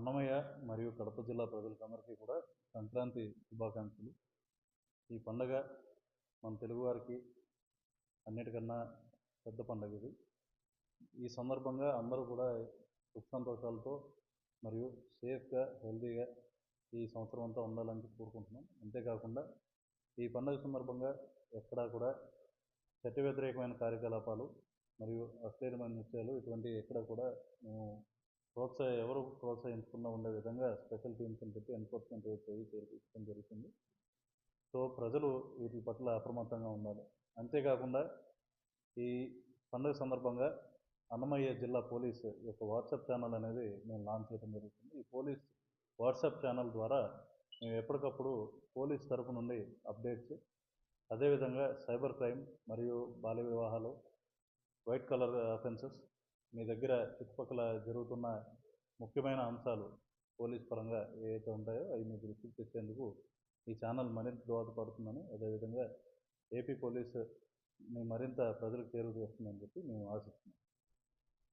అన్నమయ్య మరియు కడప జిల్లా ప్రజలకందరికీ కూడా సంక్రాంతి శుభాకాంక్షలు. ఈ పండగ మన తెలుగువారికి అన్నిటికన్నా పెద్ద పండగ ఇది. ఈ సందర్భంగా అందరూ కూడా సుఖ సంతోషాలతో మరియు సేఫ్గా హెల్తీగా ఈ సంవత్సరం అంతా ఉండాలని కోరుకుంటున్నాం. అంతేకాకుండా ఈ పండగ సందర్భంగా ఎక్కడా కూడా చట్ట వ్యతిరేకమైన కార్యకలాపాలు మరియు అశ్లీలమైన నృత్యాలు ఇటువంటివి ఎక్కడ కూడా మేము ప్రోత్సాహ ఎవరు ప్రోత్సహించకుండా ఉండే విధంగా స్పెషల్ టీమ్స్ని పెట్టి ఎన్ఫోర్స్మెంట్ చేయి చేయించడం జరుగుతుంది. సో ప్రజలు వీటి పట్ల అప్రమత్తంగా ఉండాలి. అంతేకాకుండా ఈ పండుగ సందర్భంగా అన్నమయ్య జిల్లా పోలీస్ యొక్క వాట్సాప్ ఛానల్ అనేది మేము లాంచ్ చేయడం జరుగుతుంది. ఈ పోలీస్ వాట్సాప్ ఛానల్ ద్వారా మేము ఎప్పటికప్పుడు పోలీస్ తరపు నుండి అప్డేట్స్ అదేవిధంగా సైబర్ క్రైమ్ మరియు బాల్య వివాహాలు వైట్ కలర్ అఫెన్సెస్ మీ దగ్గర చుట్టుపక్కల జరుగుతున్న ముఖ్యమైన అంశాలు పోలీస్ పరంగా ఏవైతే ఉంటాయో అవి మీకు దృష్టికి తెచ్చేందుకు ఈ ఛానల్ మరింత దోహదపడుతుందని అదేవిధంగా ఏపీ పోలీసు మరింత ప్రజలకు చేరువ చేస్తుందని చెప్పి మేము ఆశిస్తున్నాం.